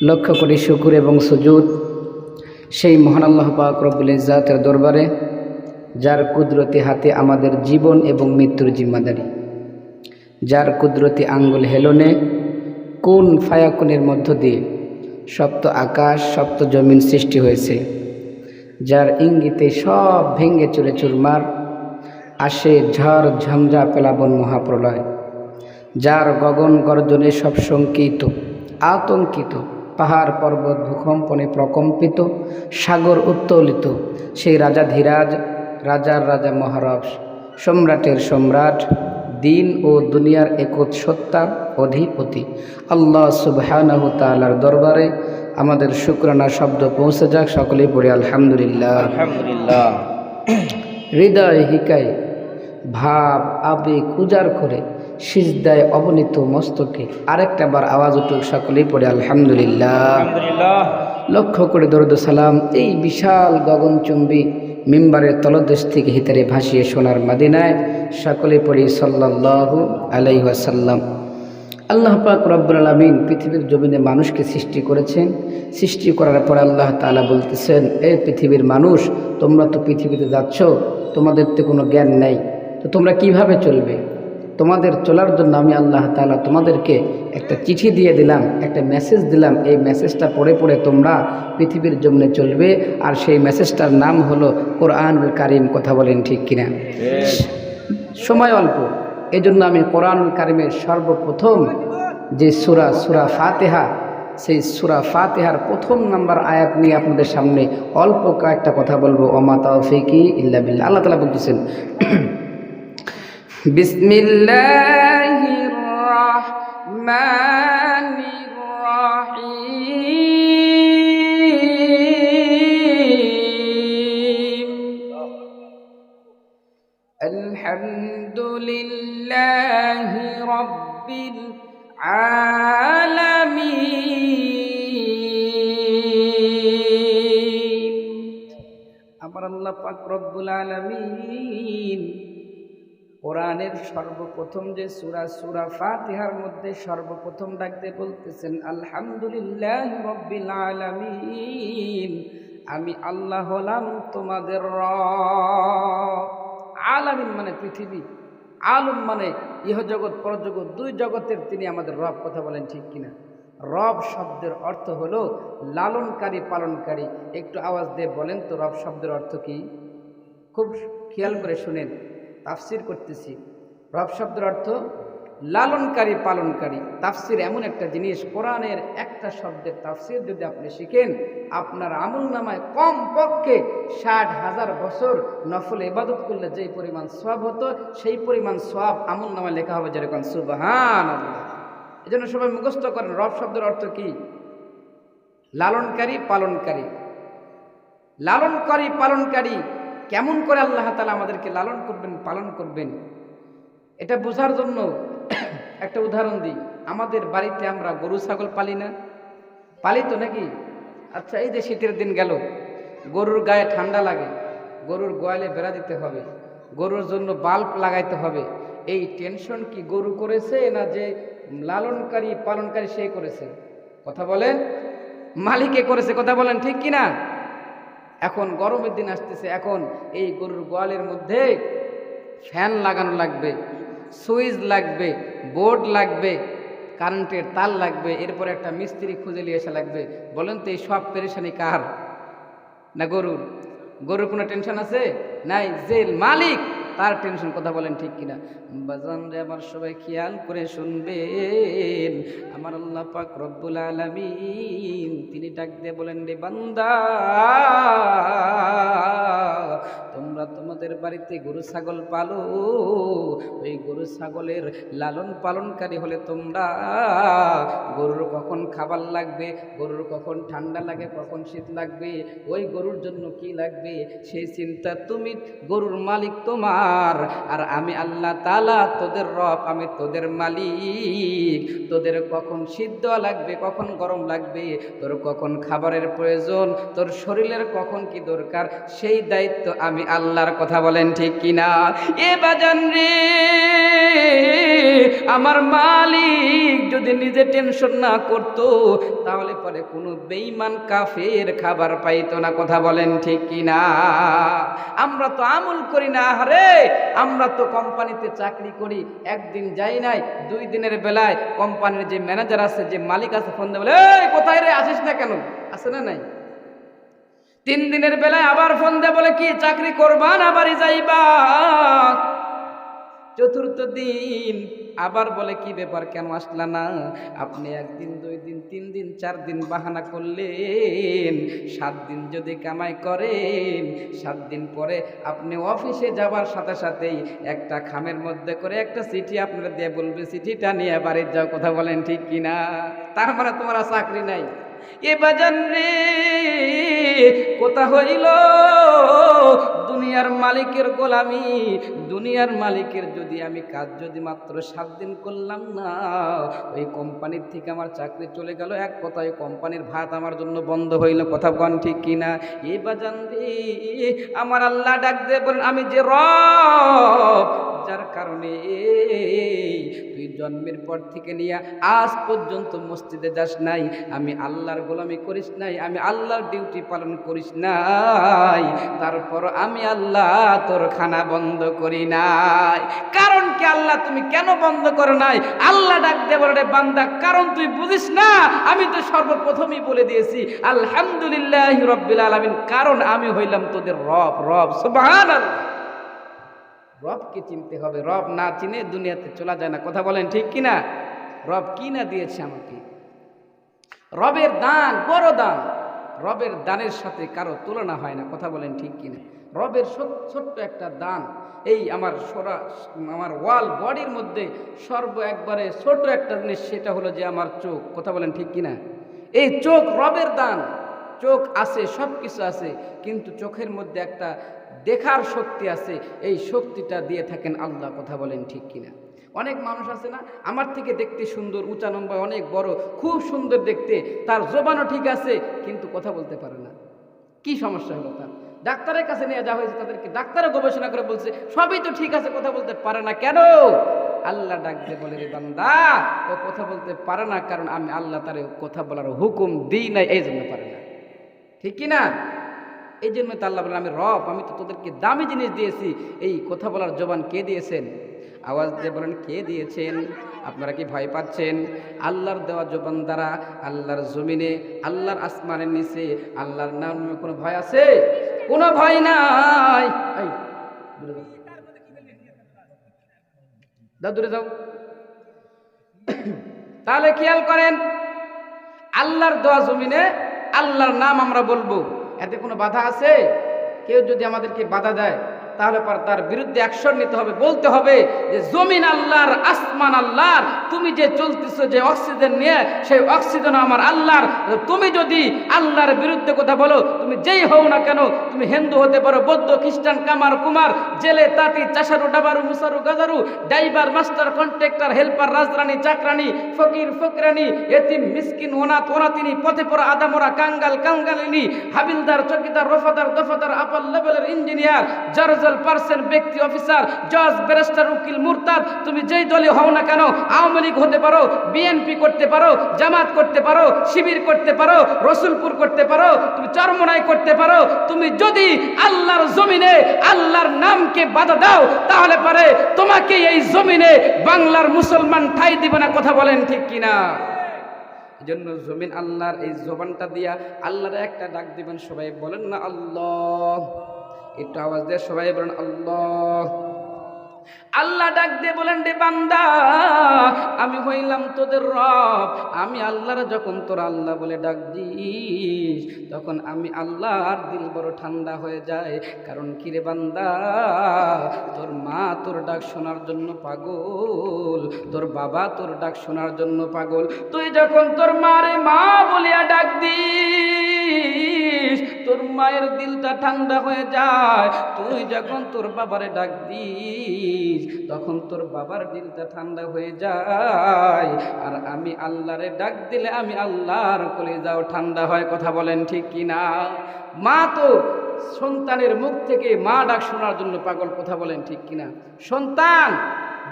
লক্ষ্য করি শুকুর এবং সুজুদ। সেই মহান আল্লাহ পাক রব্বুল ইজাতের দরবারে, যার কুদরতি হাতে আমাদের জীবন এবং মৃত্যুর জিম্মাদারি, যার কুদরতি আঙ্গুল হেলনে, কোন ফায়াকুনের মধ্য দিয়ে সপ্ত আকাশ, সপ্ত জমিন সৃষ্টি হয়েছে, যার ইঙ্গিতে সব ভেঙ্গে চলে চুরমার, আসে ঝড় ঝঞ্ঝা পেলাবন মহাপ্রলয়, যার গগন গর্জনে সব শঙ্কিত, আতঙ্কিত পাহাড় পর্বত ভূকম্পনে প্রকম্পিত সাগর উত্তোলিত সেই রাজা ধীরাজ রাজার রাজা মহারব সম্রাটের সম্রাট দিন ও দুনিয়ার একত সত্তার অধিপতি। আল্লাহ সুবহানাহ তাআলার দরবারে আমাদের শুক্রানা শব্দ পৌঁছে যাক সকলেই পড়ে আলহামদুলিল্লাহ। আলহামদুলিল্লাহ। হৃদয় হিকায় ভাব আবেগ উজাড় করে সিজদায় অবনীত মস্তকে আরেকটা বার আওয়াজ উঠুক সকলেই পড়ে আলহামদুলিল্লাহ। আলহামদুলিল্লাহ। লক্ষ্য করে দরুদ সালাম এই বিশাল গগনচুম্বী মিম্বারের তলদেশ থেকে হিতারে ভাসিয়ে সোনার মাদিনায় সকলে পড়ি সাল্লাল্লাহু আলাইহি ওয়াসাল্লাম। আল্লাহ পাক রব্বুল আলামিন পৃথিবীর জমিনে মানুষকে সৃষ্টি করেছেন। সৃষ্টি করার পর আল্লাহ তাআলা বলতেছেন এ পৃথিবীর মানুষ তোমরা তো পৃথিবীতে যাচ্ছ তোমাদের তো কোনো জ্ঞান নেই তো তোমরা কীভাবে চলবে? তোমাদের চলার জন্য আমি আল্লাহ তাআলা তোমাদেরকে একটা চিঠি দিয়ে দিলাম একটা মেসেজ দিলাম। এই মেসেজটা পড়ে পড়ে তোমরা পৃথিবীর জমিনে চলবে আর সেই মেসেজটার নাম হলো কোরআনুল কারিম। কথা বলেন ঠিক কিনা? সময় অল্প। এই জন্য আমি কোরআনুল কারিমের সর্বপ্রথম যে সুরা সুরা ফাতেহা সেই সুরা ফাতেহার প্রথম নাম্বার আয়াত নিয়ে আপনাদের সামনে অল্প কয়েকটা কথা বলব। ওমা তাওফিকি ইল্লা বিল্লাহ। আল্লাহ তালা বলতেছেন بسم الله الرحمن الرحيم. الحمد لله رب العالمين. أمر الله رب العالمين. কোরআনের সর্বপ্রথম যে সুরা সুরা ফাতিহার মধ্যে সর্বপ্রথম ডাকতে বলতেছেন, আলহামদুলিল্লাহ আমি আল্লাহ হলাম তোমাদের রব। আলামিন মানে পৃথিবী, আলম মানে ইহজগৎ পরজগৎ দুই জগতের তিনি আমাদের রব কথা বলেন ঠিক কিনা? রব শব্দের অর্থ হলো লালনকারী, পালনকারী। একটু আওয়াজ দিয়ে বলেন তো, রব শব্দের অর্থ কি? খুব খেয়াল করে শুনেন। তাফসির করতেছি। রব শব্দের অর্থ লালনকারী, পালনকারী। তাফসির এমন একটা জিনিস, কোরআনের একটা শব্দের তাফসির যদি আপনি শিখেন, আপনার আমল নামায় কম পক্ষে ষাট হাজার বছর নফল ইবাদত করলে যেই পরিমাণ সব হতো, সেই পরিমাণ সব আমল নামায় লেখা হবে যেরকম সুবাহান এই জন্য সবাই মুখস্থ করেন, রব শব্দের অর্থ কি? লালনকারী, পালনকারী। লালনকারী, পালনকারী কেমন করে আল্লাহ তালা আমাদেরকে লালন করবেন, পালন করবেন, এটা বোঝার জন্য একটা উদাহরণ দিই। আমাদের বাড়িতে আমরা গরু, ছাগল পালি না। পালি তো নাকি? আচ্ছা এই যে শীতের দিন গেল, গরুর গায়ে ঠান্ডা লাগে, গরুর গোয়ালে বেড়া দিতে হবে, গরুর জন্য বাল্ব লাগাইতে হবে। এই টেনশন কি গরু করেছে না যে লালনকারী, পালনকারী সে করেছে? কথা বলেন? মালিকে করেছে, কথা বলেন ঠিক কি না এখন গরমের দিন আসতেছে, এখন এই গরুর গোয়ালের মধ্যে ফ্যান লাগানো লাগবে, সুইচ লাগবে, বোর্ড লাগবে, কারেন্টের তার লাগবে, এরপর একটা মিস্ত্রি খুঁজে নিয়ে এসে লাগবে। বলেন তো এই সব পেরেশানি কার? না গরুর? গরুর কোনো টেনশন আছে? নাই যে মালিক, তার টেনশন, কথা বলেন ঠিক কিনা। বাজান রে, আমার সবাই খেয়াল করে শুনবেন। আমার আল্লাহ পাক রব্বুল আলামিন, তিনি ডাক দিয়ে বলেন, রে বান্দা তোমাদের গরু, ছাগল পালো। ওই গরু, ছাগলের লালন পালনকারী হলে তোমরা। গরুর কখন খাবার লাগবে? গরুর কখন ঠান্ডা লাগে? কখন শীত লাগবে? ওই গরুর জন্য কি লাগবে? সেই চিন্তা তুমি, গরুর মালিক তোমার। আর আমি আল্লাহ তালা তোদের রব, আমি তোদের মালিক। তোদের কখন সিদ্ধ লাগবে? কখন গরম লাগবে? তোর কখন খাবারের প্রয়োজন? তোর শরীরের কখন কি দরকার? সেই দায়িত্ব আমি আল্লাহর কথা বলেন ঠিক কিনা? এ বাজান রে, আমার মালিক যদি নিজে টেনশন না করত, তাহলে পরে কোনো বেইমান কাফের খাবার পাইতো না, কথা বলেন ঠিক কি না আমরা তো আমল করি না আরে আমরা তো কোম্পানিতে চাকরি করি, একদিন যাই নাই, দুই দিনের বেলায় কোম্পানির যে ম্যানেজার আছে, যে মালিক আছে, ফোন এই, কোথায় রে? আসিস না কেন? আছে না নাই? তিন দিনের বেলায় আবার ফোন দিয়ে বলে, কি চাকরি করবা না বাড়ি যাইবা? চতুর্থ দিন আবার বলে, কি ব্যাপার, কেন আসলা না? আপনি একদিন, দুই দিন, তিন দিন, চার দিন বাহানা করলেন, সাত দিন যদি কামাই করেন, সাত দিন পরে আপনি অফিসে যাবার সাথে সাথেই একটা খামের মধ্যে করে একটা চিঠি আপনারা দিয়ে বলবে, চিঠিটা নিয়ে বাড়ির যাও, কথা বলেন ঠিক কিনা? তার মানে তোমার চাকরি নাই। এ বাজান রে কোথা হইল দুনিয়ার মালিকের গোলামি, দুনিয়ার মালিকের যদি আমি কাজ যদি মাত্র সাত দিন করলাম না, ওই কোম্পানির থেকে আমার চাকরি চলে গেল। এক কথায় কোম্পানির ভাত আমার জন্য বন্ধ হইল, কথা বন ঠিক কিনা? এ বাজান রে, আমার আল্লাহ ডাক দে আমি যে রব, যার কারণে তুই জন্মের পর থেকে নিয়ে আজ পর্যন্ত মসজিদে যাস নাই, আমি আল্লাহর গোলামি করিস নাই, আমি আল্লাহর ডিউটি পালন করিস নাই, তারপর আমি আল্লাহ, তোর খানা বন্ধ করি নাই। কারণ কি আল্লাহ, তুমি কেন বন্ধ করো নাই? আল্লাহ ডাক দে বলে, রে বান্দা, কারণ তুই বুঝিস না? আমি তো সর্বপ্রথমই বলে দিয়েছি, আলহামদুলিল্লাহ রব্বিল আলামিন, কারণ আমি হইলাম তোদের রব রব, সুবহানাল্লাহ। রবকে চিনতে হবে? রব না চিনে দুনিয়াতে চলা যায় না। কথা বলেন ঠিক কি না রব কি না দিয়েছে আমাকে? রবের দান বড় দান। রবের দানের সাথে কারও তুলনা হয় না। কথা বলেন ঠিক কিনা? রবের ছোট্ট একটা দান। এই আমার সরা, আমার ওয়াল বডির মধ্যে সর্ব একবারে ছোট একটা জিনিস, সেটা হলো যে আমার চোখ। কথা বলেন ঠিক কিনা? এই চোখ রবের দান। চোখ আছে সব কিছু আছে, কিন্তু চোখের মধ্যে একটা দেখার শক্তি আছে। এই শক্তিটা দিয়ে থাকেন আল্লাহ, কথা বলেন ঠিক কিনা? অনেক মানুষ আছে না, আমার থেকে দেখতে সুন্দর, উঁচা, লম্বা, অনেক বড়, খুব সুন্দর দেখতে। তার জোবানও ঠিক আছে, কিন্তু কথা বলতে পারে না। কি সমস্যা হলো তার? ডাক্তারের কাছে নিয়ে যাওয়া হয়েছে, তাদেরকে ডাক্তারও গবেষণা করে বলছে, সবই তো ঠিক আছে, কথা বলতে পারে না কেন? আল্লাহ ডাক দিয়ে বলে, রে বান্দা, ও কথা বলতে পারে না, কারণ আমি আল্লাহ তার কথা বলার হুকুম দিই নাই, এই জন্য পারে না। ঠিক কি না এই জন্য তো আল্লাহ বলেন, আমি রব, আমি তো তোদেরকে দামি জিনিস দিয়েছি। এই কথা বলার জবান কে দিয়েছেন? আওয়াজ দিয়ে বলেন, কে দিয়েছেন? আপনারা কি ভয় পাচ্ছেন? আল্লাহর দেওয়া জবান দ্বারা আল্লাহর জমিনে, আল্লাহর আসমানের নিচে, আল্লাহর নাম কোনো ভয় আছে? কোনো ভয় নাই। দূরে যাও। তাহলে খেয়াল করেন, আল্লাহর দোয়া জমিনে আল্লাহর নাম আমরা বলব। এতে কোনো বাধা আছে? কেউ যদি আমাদেরকে বাধা দেয় তাহলে পর তার বিরুদ্ধে অ্যাকশন নিতে হবে। বলতে হবে যে, জমিন আল্লাহর, আসমান আল্লাহর, তুমি যে চলতেছো যে অক্সিজেন নিয়ে, সেই অক্সিজেন আমার আল্লাহর। তুমি যদি আল্লাহর বিরুদ্ধে কথা বলো, তুমি যেই হও না কেন, তুমি হিন্দু হতে পারো, বৌদ্ধ, খ্রিস্টান, কামার, কুমার, জেলে, তাঁতি, চাষারু, ডাবারু, মুসারু, গাজারু, ড্রাইভার, মাস্টার, কন্ট্রাক্টর, হেল্পার, রাজরানী, চাকরানি, ফকির, ফকরানি, এতিম, মিসকিন ওনাত ওনাতিনি পথে পড়া আদামরা, কাঙ্গাল, কাঙ্গালিনী, হাবিলদার, চকিদার, রফাদার, দফাদার আপার লেভেলের ইঞ্জিনিয়ার জারজাল পার্সেন্ট ব্যক্তি অফিসার, জজ, ব্যারিস্টার, উকিল, মুরতাদ, তুমি যেই দলে হও না কেন, আওয়ামী লীগ হতে পারো, বিএনপি করতে পারো, জামাত করতে পারো, শিবির করতে পারো, রসুলপুর করতে পারো, তুমি চরমনাই করতে পারো, তুমি যদি আল্লাহর জমিনে, আল্লাহর নামকে বাধা দাও, তাহলে পারে তোমাকে এই জমিনে বাংলার মুসলমান ঠাই দিবে না, কথা বলেন ঠিক কিনা? জন্য জমিন আল্লাহর এই জবানটা দিয়া আল্লাহর একটা ডাক দিবেন, সবাই বলেন না আল্লাহ। একটু আওয়াজ দিয়ে সবাই বলেন, আল্লাহ। আল্লাহ ডাক দিয়ে বলেন, রে বান্দা, আমি হইলাম তোদের রব। আমি আল্লাহর, যখন তোর আল্লাহ বলে ডাক দিস, তখন আমি আল্লাহর দিল বড় ঠান্ডা হয়ে যায়। কারণ কি রে বান্দা? তোর মা তোর ডাক শোনার জন্য পাগল। তোর বাবা তোর ডাক শোনার জন্য পাগল। তুই যখন তোর মারে মা বলিয়া ডাক দিস তোর মায়ের দিলটা ঠান্ডা হয়ে যায়। তুই যখন তোর বাবারে ডাক দিস, তখন তোর বাবার দিলটা ঠান্ডা হয়ে যায়। আর আমি আল্লাহরে ডাক দিলে আমি আল্লাহর কলে যাও ঠান্ডা হয়, কথা বলেন ঠিক কি না? মা তো সন্তানের মুখ থেকে মা ডাক শোনার জন্য পাগল, কথা বলেন ঠিক কিনা সন্তান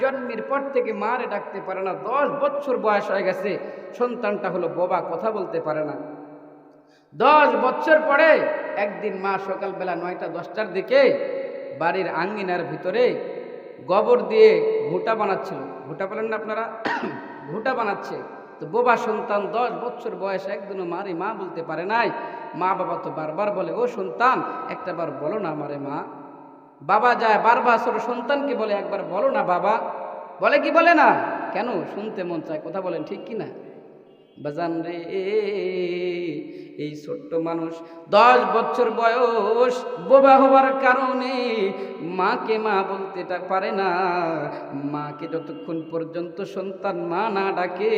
জন্মের পর থেকে মারে ডাকতে পারে না, দশ বছর বয়স হয়ে গেছে, সন্তানটা হলো বোবা, কথা বলতে পারে না। দশ বছর পরে একদিন মা সকালবেলা নয়টা দশটার দিকে বাড়ির আঙ্গিনার ভিতরে গোবর দিয়ে ঘুটা বানাচ্ছিল। ঘুটা বলেন না আপনারা? ঘুটা বানাচ্ছে। তো বোবা সন্তান, দশ বছর বয়স, একদিনও মারে মা বলতে পারে নাই। মা বাবা তো বারবার বলে, ও সন্তান, একটা বার বলো না আমারে মা। বাবা যায়, বারবার ছোট সন্তানকে বলে, একবার বলো না বাবা। বলে কি বলে না? কেন? শুনতে মন চায়, কথা বলেন ঠিক কি না বাজান রে, এই ছোট্ট মানুষ দশ বছর বয়স, বোবা হওয়ার কারণে মাকে মা বলতে পারে না। মাকে যতক্ষণ পর্যন্ত সন্তান মা না ডাকে,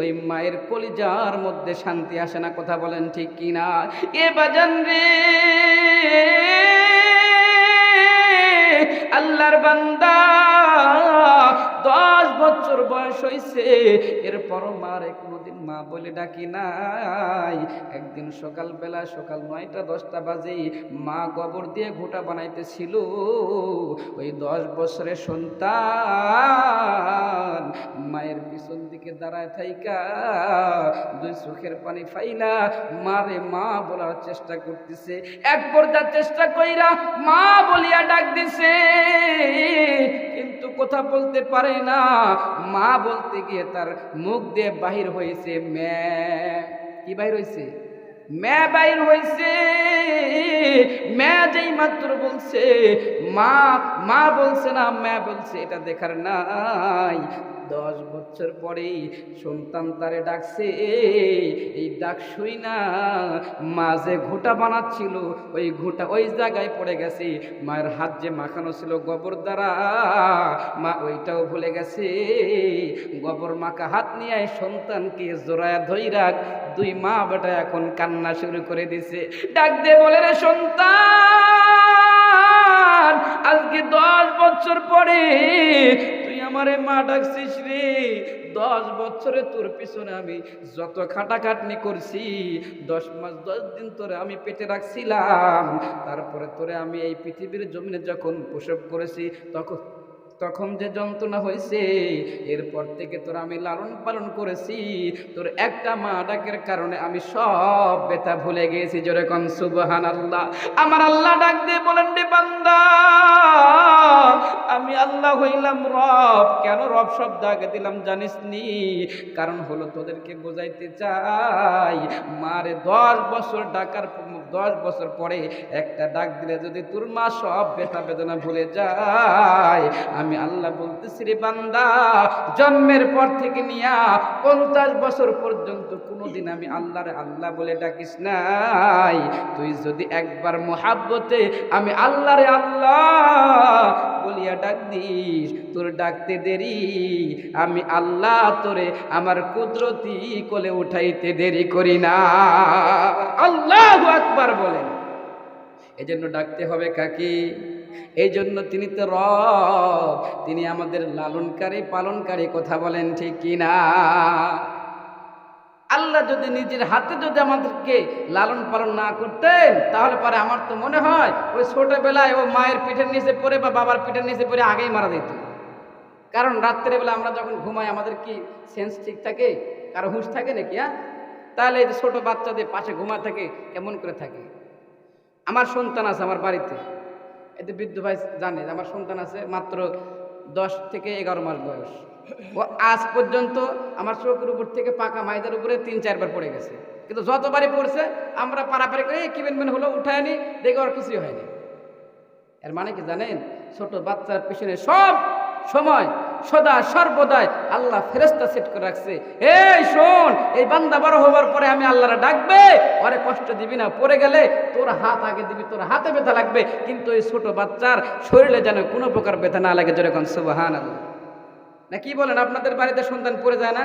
ওই মায়ের কলিজার মধ্যে শান্তি আসে না, কথা বলেন ঠিক কি না? এ বাজান রে, আল্লাহর বান্দা বছর বয়স হয়েছে এরপর মারে কোনোদিন মা বলে ডাকি নাই। একদিন সকালবেলা সকাল নয়টা, দশটা বাজে মা গোবর দিয়ে ঘোটা বানাইতেছিল। ওই দশ বছরের সন্তান মায়ের পিছন দিকে দাঁড়ায় থাইকা, দুই চোখের পানি ফাইলা মারে মা বলার চেষ্টা করতেছে। এক পর্যার চেষ্টা কইরা মা বলিয়া ডাক দিছে, কিন্তু কথা বলতে পারে না। মা বলতে গিয়ে তার মুখ দিয়ে বাহির হয়েছে মে। কি বাহির হয়েছে? মে বাহির হয়েছে। মে যেই মাত্র বলছে, মা মা বলছে না, মে বলছে, এটা দেখার নাই। দশ বছর পরেই সন্তান তারে ডাকছে, এই ডাক শুই না, মা যে ঘোটা বানাচ্ছিল, ওই ঘোটা ওই জায়গায় পড়ে গেছে, মায়ের হাত যে মাখানো ছিল গোবর দ্বারা, মা ওইটাও ভুলে গেছে, গোবর মাখা হাত নিয়ে সন্তানকে জোড়ায় ধৈরাক দুই মা বেটা এখন কান্না শুরু করে দিছে, ডাক দে বলে রে সন্তান, আজকে দশ বছর পরে আমারে মা ডাকছিস রে। দশ বছরে তোর পিছনে আমি যত খাটাখাটনি করছি, দশ মাস, দশ দিন তোরে আমি পেটে রাখছিলাম। তারপরে তোরে আমি এই পৃথিবীর জমিনে যখন প্রসব করেছি, তখন তখন যে যন্ত্রণা হয়েছে, এরপর থেকে তোর আমি লালন পালন করেছি। তোর একটা মা ডাকের কারণে আমি সব ব্যথা ভুলে গেছি যেরকম সুবহান আল্লাহ আমার আল্লাহ ডাক দিয়ে বলেন রে বান্দা, আমি আল্লাহ হইলাম রব। কেন রব শব্দ আগে দিলাম জানিস নি? কারণ হলো তোদেরকে বোঝাইতে চাই, মারে দশ বছর ডাকার দশ বছর পরে একটা ডাক দিলে যদি তোর মা সব ব্যথা বেদনা ভুলে যায়, আমি আল্লাহ বলতেছি রে বান্দা, জন্মের পর থেকে নিয়া পঞ্চাশ বছর পর্যন্ত কোনোদিন আমি আল্লাহরে আল্লাহ বলে ডাকিস নাই। তুই যদি একবার মোহাব্বতে আমি আল্লাহরে আল্লাহ বলিয়া ডাক দিস, তোর ডাকতে দেরি। আমি আল্লাহ তোরে আমার কুদরতি কোলে উঠাইতে দেরি করি না। আল্লাহ আকবার বলেন। এজন্য ডাকতে হবে কাকে? এই জন্য তিনি তো রব। তিনি আমাদের লালনকারী, পালনকারী, কথা বলেন ঠিক কিনা? আল্লাহ যদি নিজের হাতে যদি আমাদেরকে লালন পালন না করতেন, তাহলে পরে আমার তো মনে হয় ওই ছোটবেলায় ও মায়ের পিঠের নিচে পড়ে বা বাবার পিঠের নিচে পড়ে আগেই মারা যেত। কারণ রাত্রেবেলা আমরা যখন ঘুমাই, আমাদের কি সেন্স ঠিক থাকে? কারও হুঁশ থাকে নাকি হ্যাঁ? তাহলে এই যে ছোটো বাচ্চাদের পাশে ঘুমা থাকে, কেমন করে থাকে? আমার সন্তান আছে আমার বাড়িতে। এতে বৃদ্ধ ভাই জানে আমার সন্তান আছে মাত্র দশ থেকে এগারো মাস বয়স। ও আজ পর্যন্ত আমার চোখের উপর থেকে পাকা মাইদের উপরে তিন চারবার পড়ে গেছে। কিন্তু যতবারই পড়ছে, আমরা পারাপারি করে, "এই কি বেন হলো? উঠায় নি, দেখে আর কিছুই হয়নি। এর মানে কি জানেন? ছোট বাচ্চার পিছনে সব সময় সদা সর্বদাই আল্লাহ ফেরেস্তা সেট করে রাখছে। এই শোন, এই বান্দা বড় হবার পরে আমি আল্লাহরা ডাকবে ওরে কষ্ট দিবি না, পড়ে গেলে তোর হাত আগে দিবি, তোর হাতে ব্যথা লাগবে, কিন্তু এই ছোট বাচ্চার শরীরে যেন কোনো প্রকার ব্যথা না লাগে যেরকম সুবাহান আল্লাহ না কি বলেন, আপনাদের বাড়িতে সন্তান পড়ে যায় না?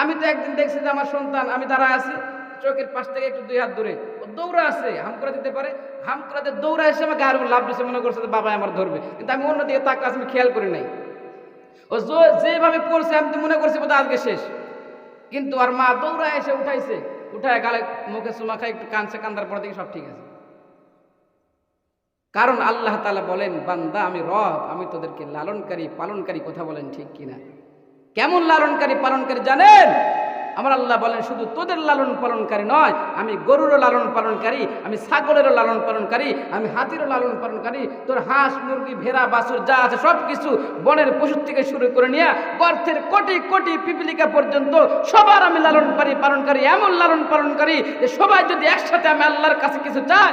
আমি তো একদিন দেখছি যে আমার সন্তান, আমি দাঁড়ায় আছি, চোখের পাশ থেকে একটু দুই হাত দূরে, ও দৌড়া আছে হাম করে দিতে পারে, হাম করে দৌড়া এসে আমাকে আর লাভ দিচ্ছে মনে করছে বাবা আমার ধরবে, কিন্তু আমি অন্যদিকে তাকে আমি খেয়াল করি নাই। ও যেভাবে পড়ছে, আমি তো মনে করছি বোধ আজকে শেষ। কিন্তু আর মা দৌড়া এসে উঠাইছে, উঠায় গালে মুখে চুমা খায়, একটু কানছে কান্দার পর দেখি সব ঠিক আছে। কারণ আল্লাহ তালা বলেন, বান্দা, আমি রব, আমি তোদেরকে লালনকারী, পালনকারী কথা বলেন ঠিক কিনা? কেমন লালনকারী, পালনকারী জানেন? আমার আল্লাহ বলেন, শুধু তোদের লালন পালনকারী নয়, আমি গরুরও লালন পালনকারী, আমি ছাগলেরও লালন পালনকারী, আমি হাতিরও লালন পালনকারী, তোর হাঁস, মুরগি, ভেড়া, বাছুর যা আছে সব কিছু বনের পশু থেকে শুরু করে নিয়ে গর্থের কোটি কোটি পিপিলিকা পর্যন্ত সবার আমি লালন পারি পালনকারী, এমন লালন পালনকারী যে সবাই যদি একসাথে আমি আল্লাহর কাছে কিছু চায়